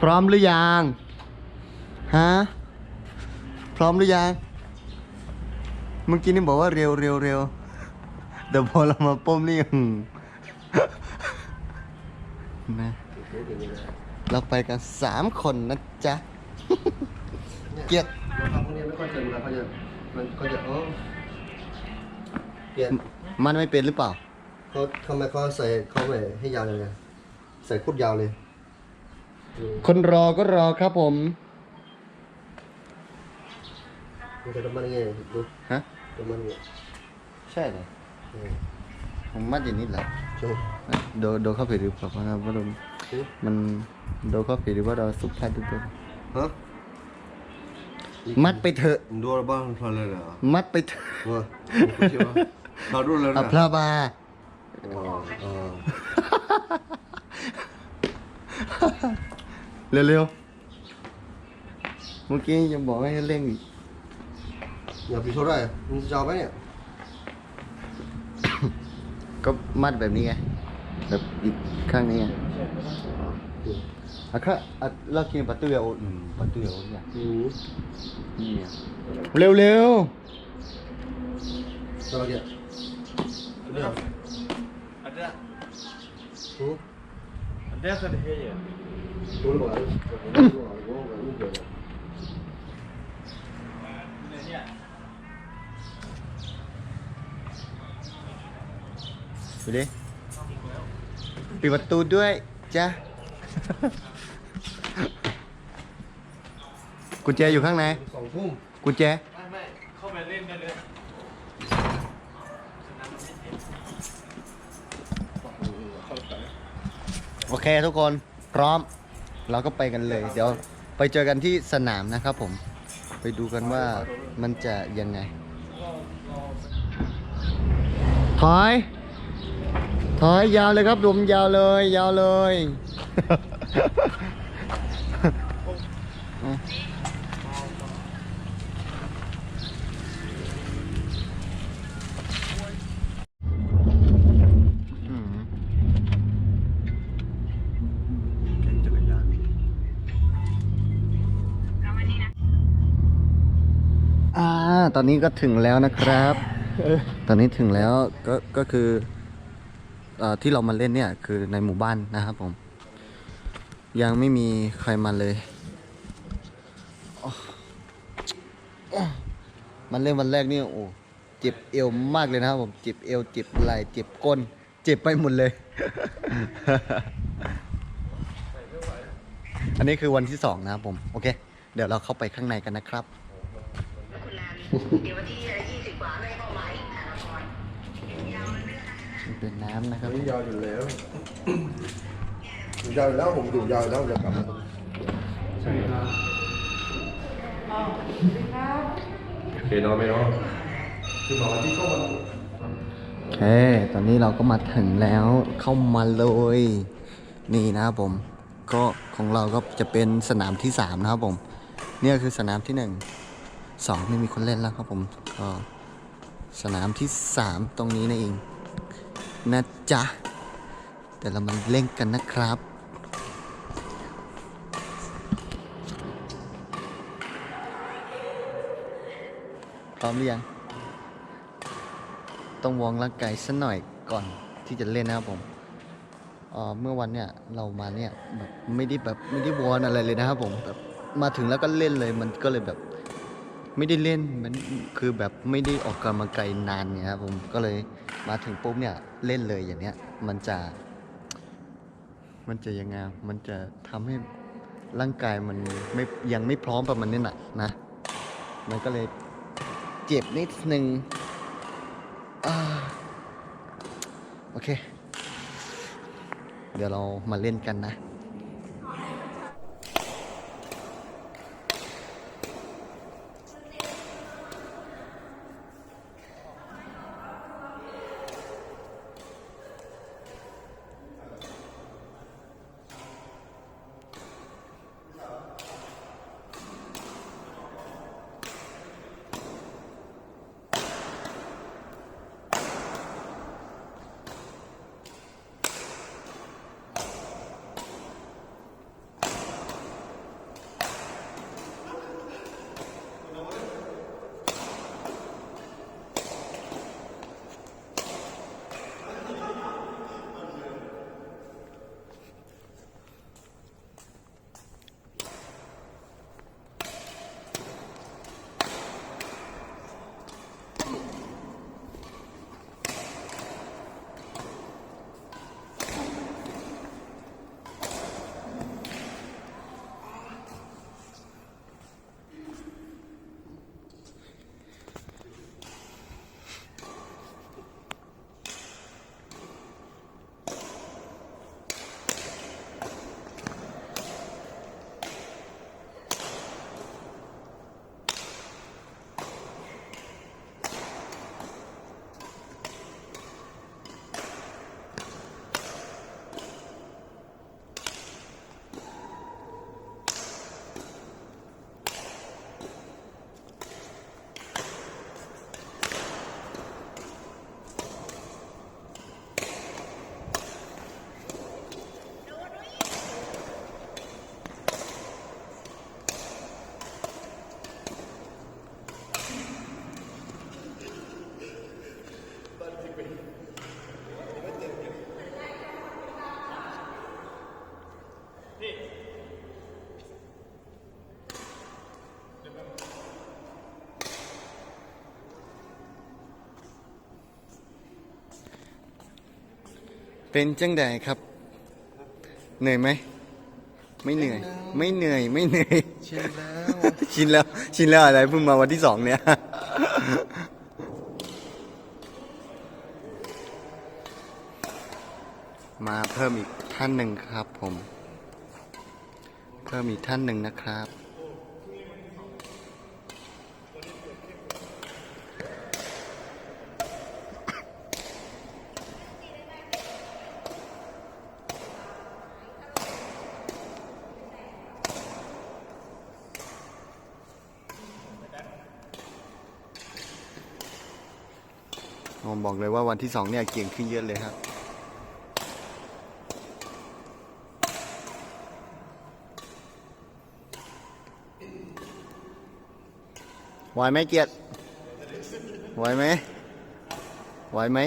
พร้อมหรือยังฮะพร้อมหรือยังเมื่อกี้นี่บอกว่าเร็วเร็วเร็วแต่พอเรามาป้มนี่อืมนะเราไปกันสามคนนะจ๊ะ เกียรติรองเท้าพวกนี้ไม่ค่อยเจอเวลาเขาจะมันเขาจะอ๋อเปลี่ยนมันไม่เป็นหรือเปล่าเขาทำไมเขาใส่เขาไม่ให้ยาวเลยไงใส่โคุดยาวเลยอืม คนรอก็รอครับผมมันจะทำมันยังไงดูฮะทำมันยังไงใช่เลยอืมผมมัดอย่างนี้แหละใช่โดโดเข้าไปหรือเปล่าเพราะว่ามันอืมมันโดเข้าไปหรือว่าเราสุกพลาดตัวฮะมัดไปเถอะดูอะไรบ้างทำอะไรเหรอมัดไปเถอะว่าผมเชื่อว่าเขาดูแล้วอันะพลาบาอ๋ออ๋อ เร็วๆ เมื่อกี้ยังบอกให้เร่งอีกอย่าไปโทษได้มึงจะเอาไหมเนี่ยก็มัดแบบนี้ไง แบบอีกข้างนี้ไงอะค่ะอะเรากินปลาตุ้ยเอาอืมปลาตุ้ยเอาเนี่ยอืมนี่ไงเร็วอะไรเนี่ยเนี่ย Ada, อืม ada kan dia ya. ดูหน่อยดูหน่อยดูหน่อยดูหน่อย Ini ni. ๆ ดูดิปิดประตูด้วยจ้ะ กุญแจอยู่ข้างในสองทุ่มกุญแจ ไม่ไม่เข้าไปเล่นกันเลยโอเคทุกคน พร้อม เราก็ไปกันเลย เดี๋ยวไปเจอกันที่สนามนะครับผม ไปดูกันว่ามันจะยังไง ถอย ถอยยาวเลยครับดมยาวเลย ยาวเลย ตอนนี้ก็ถึงแล้วนะครับ ตอนนี้ถึงแล้วก็ก็คือเอ่อที่เรามาเล่นเนี่ยคือในหมู่บ้านนะครับผม ยังไม่มีใครมาเลยมันเล่นวันแรกนี่โอ้เจ็บเอวมากเลยนะครับผมเจ็บเอวเจ็บไหล่เจ็บก้น เจ็บไปหมดเลย อันนี้คือวันที่สองนะครับผม โอเค เดี๋ยวเราเข้าไปข้างในกันนะครับ เดี๋ยววันที่ยี่สิบกว่าไม่ให้เข้ามาอีกนะครเป็นน้ำนะครับนี่ยาวอยู่แล้วยาวอยู่แล้วผมอยู่ยาวอยู่แล้วจะกลับมาโอเคนอนไหมเนาะคือบอกว่าที่เข้ามาโอเค ตอนนี้เราก็มาถึงแล้วเข้ามาเลย นี่นะครับผม ก็ของเราก็จะเป็นสนามที่สามนะครับผม เนี่ยคือสนามที่หนึ่ง สองไม่มีคนเล่นแล้วครับผมก็สนามที่สามตรงนี้นั่นเองนะจ๊ะเดี๋ยวเรามาเล่นกันนะครับพร้อมหรือยัง ต้องวอร์ร่างกายสัหน่อยก่อนที่จะเล่นนะครับผมเมื่อวันเนี่ยเรามาเนี่ยแบบไม่ได้แบบไม่ได้วอร์อะไรเลยนะครับผมแบบมาถึงแล้วก็เล่นเลยมันก็เลยแบบ ไม่ได้เล่นมันคือแบบไม่ได้ออกกำลังกายนานเนี่ยครับผมก็เลยมาถึงปุ๊บเนี่ยเล่นเลยอย่างเนี้ยมันจะ มันจะยังไงมันจะทำให้ร่างกายมันไม่ยังไม่พร้อมประมาณนี้น่ะนะมันก็เลยเจ็บนิดนึงอโอเค เดี๋ยวเรามาเล่นกันนะ เป็นจังใดครับ เหนื่อยไหม ไม่เหนื่อย ไม่เหนื่อย ไม่เหนื่อยเช่นแล้ว ชินแล้ว ชินแล้วอะไรเพิ่งมาวันที่สองเนี่ย มาเพิ่มอีกท่านหนึ่งครับผม เพิ่มอีกท่านหนึ่งนะครับ ผมบอกเลยว่าวันที่สองเนี่ยเก่งขึ้นเยอะเลยครับ ไหวไหมเกียรติไหวไหมไหวไหม